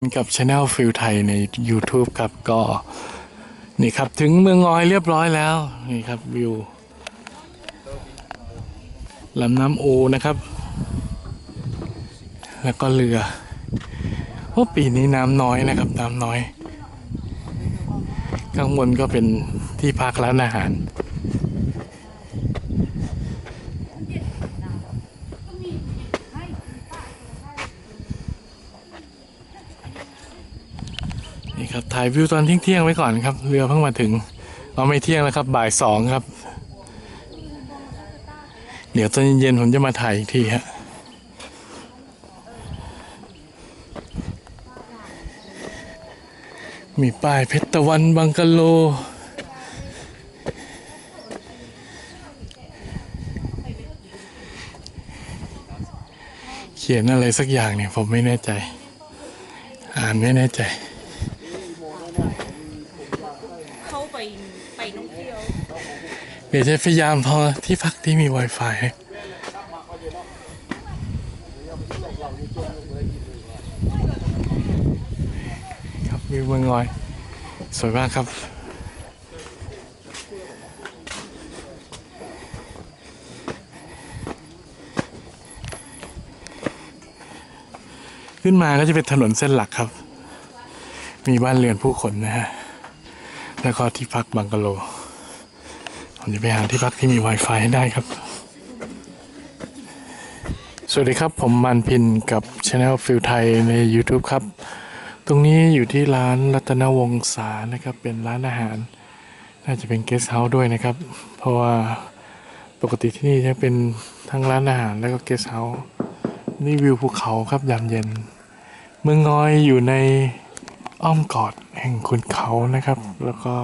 กับช anel ฟิลไทยใน YouTube ครับก็นี่ครับถึงเมืองงอยเรียบร้อยแล้ว นี่ครับวิวลำน้ำโอนะครับ แล้วก็เรือ โอ้ปีนี้น้ำน้อยนะครับ น้ำน้อย ข้างบนก็เป็นที่พักร้านอาหาร นี่ครับถ่ายวิวตอนเที่ยงๆไว้ก่อนครับ เรือเพิ่งมาถึงเราไม่เที่ยงแล้วครับ บ่ายสองครับ เดี๋ยวตอนเย็นๆผมจะมาถ่ายอีกทีฮะมีป้ายเพชรตะวันบังกะโล เขียนอะไรสักอย่างเนี่ยผมไม่แน่ใจ อ่านไม่แน่ใจ เข้า ไปไปท่องเที่ยว เดี๋ยวจะพยายามพอที่พักที่มี Wi-Fi ครับวิวเมืองงอย สวยมากครับขึ้นมาก็จะเป็นถนนเส้นหลักครับ มีบ้านเรือนผู้คนนะฮะ แล้วก็ที่พักบังกะโลผมจะไปหาที่พักที่มี Wi-Fi ให้ได้ครับ สวัสดีครับผมมันพินกับช anel ฟิลไทยใน YouTube ครับ ตรงนี้อยู่ที่ร้านรัตนวงศานะครับ เป็นร้านอาหาร น่าจะเป็นเกสต์เฮาส์ด้วยนะครับ เพราะว่าปกติที่นี่จะเป็นทั้งร้านอาหารแล้วก็เกสต์เฮาส์นี่วิวภูเขาครับยามเย็น เมืองงอยอยู่ใน อ้อมกอดแห่งคุณเขานะครับ แล้วก็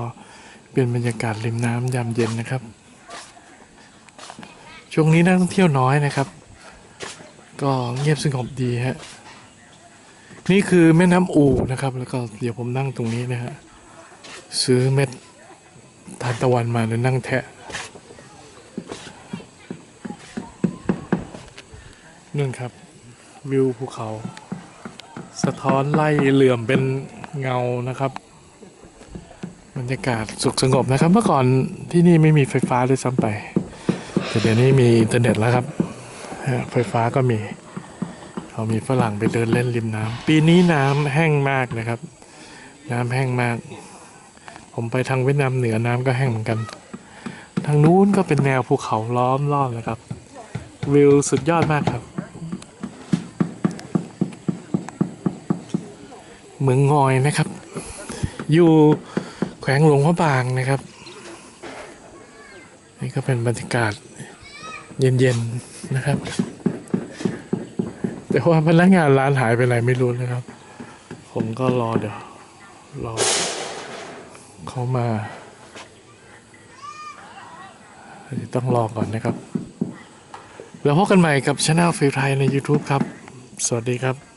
เป็นบรรยากาศริมน้ำยามเย็นนะครับ ช่วงนี้นักท่องเที่ยวน้อยนะครับ ก็เงียบสงบดีฮะนี่คือแม่น้ำอูนะครับ แล้วก็เดี๋ยวผมนั่งตรงนี้นะฮะซื้อเม็ดทานตะวันมาแล้วนั่งแทะนู่นครับ วิวภูเขา สะท้อนไล่เหลื่อมเป็น เงานะครับบรรยากาศสุขสงบนะครับ เมื่อก่อนที่นี่ไม่มีไฟฟ้าด้วยซ้ำไป แต่เดี๋ยวนี้มีอินเทอร์เน็ตแล้วครับไฟฟ้าก็มีเขามีฝรั่งไปเดินเล่นริมน้ำปีนี้น้ำแห้งมากนะครับ น้ำแห้งมาก ผมไปทางเวียดนามเหนือน้ำก็แห้งเหมือนกัน ทางนู้นก็เป็นแนวภูเขาล้อมรอบนะครับ วิวสุดยอดมากครับ เมืองงอยนะครับ อยู่แขวงหลวงพระบางนะครับ นี่ก็เป็นบรรยากาศเย็นๆนะครับ แต่ว่าพนักงานร้านหายไปไหนไม่รู้นะครับ ผมก็รอเดี๋ยวรอเขามาต้องรอก่อนนะครับ แล้วพบกันใหม่กับช anel ฟิลไทยใน YouTube ครับ สวัสดีครับ